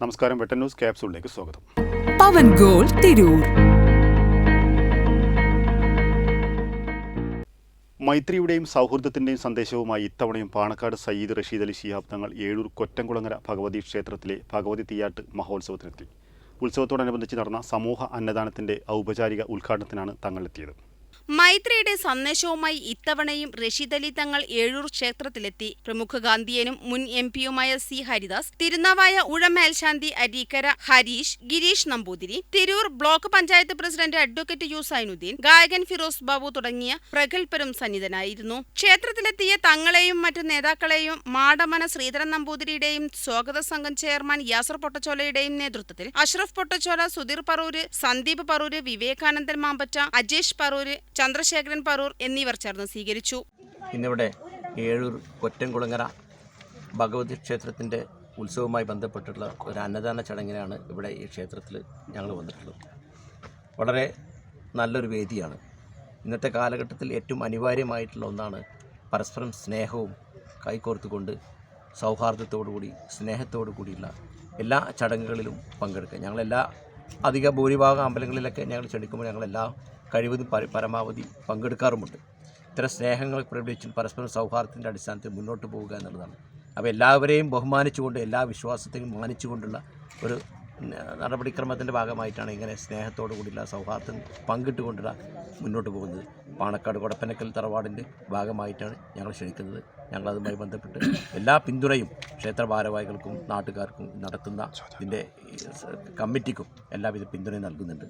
നമസ്കാരം വെട്ടൻ ന്യൂസ് ക്യാപ്സൂളിലേക്ക് സ്വാഗതം. പവൻ ഗോൾ തിരൂർ. മൈത്രിയുടെയും സൗഹൃദത്തിന്റെയും സന്ദേശവുമായി ഇത്തവണയും പാണക്കാട് സയ്യിദ് റഷീദ് അലി ശിഹാബ് തങ്ങൾ ഏഴൂർ കൊറ്റംകുളങ്ങര ഭഗവതി ക്ഷേത്രത്തിലെ ഭഗവതി തീയാട്ട് മഹോത്സവത്തിനെത്തി. ഉത്സവത്തോടനുബന്ധിച്ച് നടന്ന സമൂഹ അന്നദാനത്തിന്റെ ഔപചാരിക ഉദ്ഘാടനത്തിനാണ് തങ്ങളെത്തിയത്. മൈത്രിയുടെ സന്ദേശവുമായി ഇത്തവണയും റഷീദ് തങ്ങൾ ഏഴൂർ ക്ഷേത്രത്തിലെത്തി. പ്രമുഖ ഗാന്ധിയനും മുൻ എം പിയുമായ C Haridas Thirunavaya ഉഴമേൽശാന്തി Areekkara Harish Girish Namboothiri Tirur block panchayat president advocate U Zainuddin ഗായകൻ ഫിറോസ് ബാബു തുടങ്ങിയ പ്രഗത്ഭരും സന്നിധനായിരുന്നു. ക്ഷേത്രത്തിലെത്തിയ തങ്ങളെയും മറ്റു നേതാക്കളെയും മാടമന ശ്രീധരൻ നമ്പൂതിരിയുടെയും സ്വാഗത സംഘം ചെയർമാൻ യാസർ പൊട്ടച്ചോലയുടെയും നേതൃത്വത്തിൽ അഷ്റഫ് പൊട്ടച്ചോല സുധീർ പറൂര് സന്ദീപ് പറൂര് വിവേകാനന്ദൻ മാമ്പറ്റ അജേഷ് പറൂര് ചന്ദ്രശേഖരൻ പറൂർ എന്നിവർ ചേർന്ന് സ്വീകരിച്ചു. ഇന്നിവിടെ ഏഴൂർ കൊറ്റംകുളങ്ങര ഭഗവതി ക്ഷേത്രത്തിന്റെ ഉത്സവവുമായി ബന്ധപ്പെട്ടിട്ടുള്ള ഒരു അന്നദാന ചടങ്ങിനാണ് ഇവിടെ ഈ ക്ഷേത്രത്തിൽ ഞങ്ങൾ വന്നിട്ടുള്ളത്. വളരെ നല്ലൊരു വേദിയാണ്. ഇന്നത്തെ കാലഘട്ടത്തിൽ ഏറ്റവും അനിവാര്യമായിട്ടുള്ള ഒന്നാണ് പരസ്പരം സ്നേഹവും കൈകോർത്തുകൊണ്ട് സൗഹാർദ്ദത്തോടുകൂടി സ്നേഹത്തോടു കൂടിയുള്ള എല്ലാ ചടങ്ങുകളിലും പങ്കെടുക്കുക. ഞങ്ങളെല്ലാ അധിക ഭൂരിഭാഗം അമ്പലങ്ങളിലൊക്കെ ഞങ്ങൾ ക്ഷണിക്കുമ്പോൾ ഞങ്ങളെല്ലാ കഴിവതും പര- പരമാവധി പങ്കെടുക്കാറുമുണ്ട്. ഇത്തരം സ്നേഹങ്ങൾ പ്രകടിപ്പിച്ചും പരസ്പരം സൗഹാർദ്ദത്തിന്റെ അടിസ്ഥാനത്തിൽ മുന്നോട്ട് പോവുക എന്നുള്ളതാണ്. അപ്പോൾ എല്ലാവരെയും ബഹുമാനിച്ചുകൊണ്ട് എല്ലാ വിശ്വാസത്തെയും മാനിച്ചുകൊണ്ടുള്ള ഒരു നടപടിക്രമത്തിന്റെ ഭാഗമായിട്ടാണ് ഇങ്ങനെ സ്നേഹത്തോടു കൂടിയുള്ള സൗഹാർദ്ദം പങ്കിട്ടുകൊണ്ടുള്ള മുന്നോട്ട് പോകുന്നത്. പാണക്കാട് കൊടപ്പനക്കൽ തറവാടിന്റെ ഭാഗമായിട്ടാണ് ഞങ്ങൾ ക്ഷണിക്കുന്നത്. ഞങ്ങളതുമായി ബന്ധപ്പെട്ട് എല്ലാ പിന്തുണയും ക്ഷേത്ര ഭാരവാഹികൾക്കും നാട്ടുകാർക്കും നടത്തുന്ന ഇതിന്റെ കമ്മിറ്റിക്കും എല്ലാവിധ പിന്തുണയും നൽകുന്നുണ്ട്.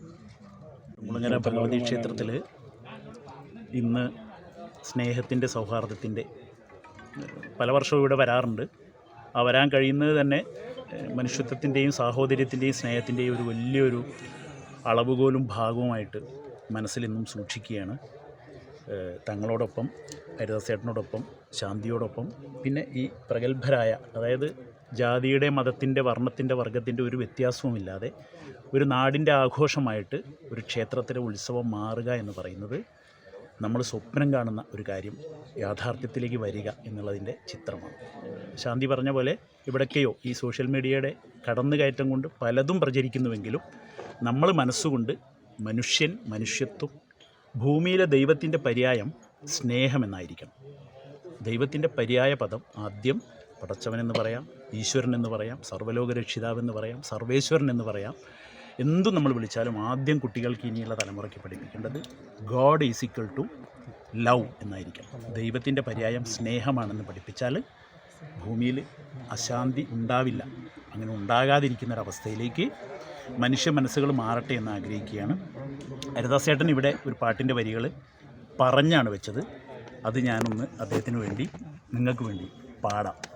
കുളങ്ങര ഭഗവതി ക്ഷേത്രത്തിൽ ഇന്ന് സ്നേഹത്തിന്റെ സൗഹാർദ്ദത്തിന്റെ പല വർഷവും ഇവിടെ വരാറുണ്ട്. ആ വരാൻ കഴിയുന്നത് തന്നെ മനുഷ്യത്വത്തിന്റെയും സാഹോദര്യത്തിന്റെയും സ്നേഹത്തിന്റെയും ഒരു വലിയൊരു അളവുകോലും ഭാഗവുമായിട്ട് മനസ്സിൽ ഇന്നും സൂക്ഷിക്കുകയാണ് തങ്ങളോടൊപ്പം ഹരിദാസേട്ടനോടൊപ്പം ശാന്തിയോടൊപ്പം പിന്നെ ഈ പ്രഗത്ഭരായ അതായത് ജാതിയുടെ മതത്തിന്റെ വർണത്തിന്റെ വർഗത്തിന്റെ ഒരു വ്യത്യാസവുമില്ലാതെ ഒരു നാടിന്റെ ആഘോഷമായിട്ട് ഒരു ക്ഷേത്രത്തിലെ ഉത്സവം മാറുക എന്ന് പറയുന്നത് നമ്മൾ സ്വപ്നം കാണുന്ന ഒരു കാര്യം യാഥാർത്ഥ്യത്തിലേക്ക് വരിക എന്നുള്ളതിന്റെ ചിത്രമാണ്. ശാന്തി പറഞ്ഞ പോലെ ഇവിടൊക്കെയോ ഈ സോഷ്യൽ മീഡിയയുടെ കടന്നുകയറ്റം കൊണ്ട് പലതും പ്രചരിക്കുന്നുവെങ്കിലും നമ്മൾ മനസ്സുകൊണ്ട് മനുഷ്യൻ മനുഷ്യത്വം ഭൂമിയിലെ ദൈവത്തിന്റെ പര്യായം സ്നേഹമെന്നായിരിക്കണം ദൈവത്തിന്റെ പര്യായ പദം ആദ്യം പടച്ചവൻ എന്ന് പറയാം ഈശ്വരൻ എന്ന് പറയാം സർവലോക രക്ഷിതാവ് എന്ന് പറയാം സർവേശ്വരൻ എന്ന് പറയാം. എന്തും നമ്മൾ വിളിച്ചാലും ആദ്യം കുട്ടികൾക്ക് ഇനിയുള്ള തലമുറയ്ക്ക് പഠിപ്പിക്കേണ്ടത് God is equal to love എന്നായിരിക്കാം ദൈവത്തിന്റെ പര്യായം സ്നേഹമാണെന്ന് പഠിപ്പിച്ചാൽ ഭൂമിയിൽ അശാന്തി ഉണ്ടാവില്ല. അങ്ങനെ ഉണ്ടാകാതിരിക്കുന്നൊരവസ്ഥയിലേക്ക് മനുഷ്യ മനസ്സുകൾ മാറട്ടെ എന്ന് ആഗ്രഹിക്കുകയാണ്. ഹരിദാസേട്ടൻ ഇവിടെ ഒരു പാട്ടിന്റെ വരികൾ പറഞ്ഞാണ് വെച്ചത്. അത് ഞാനൊന്ന് അദ്ദേഹത്തിന് വേണ്ടി നിങ്ങൾക്ക് വേണ്ടി പാടാം.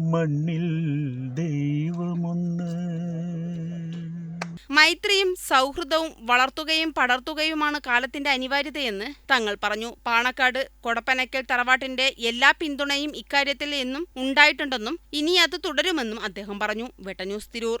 മണ്ണിൽ ദൈവമൊന്ന്. മൈത്രിയും സൗഹൃദവും വളർത്തുകയും പടർത്തുകയുമാണ് കാലത്തിന്റെ അനിവാര്യതയെന്ന് തങ്ങൾ പറഞ്ഞു. പാണക്കാട് കൊടപ്പനക്കൽ തറവാട്ടിന്റെ എല്ലാ പിന്തുണയും ഇക്കാര്യത്തിൽ എന്നും ഉണ്ടായിട്ടുണ്ടെന്നും ഇനി അത് തുടരുമെന്നും അദ്ദേഹം പറഞ്ഞു. വെട്ടന്യൂസ് തിരൂർ.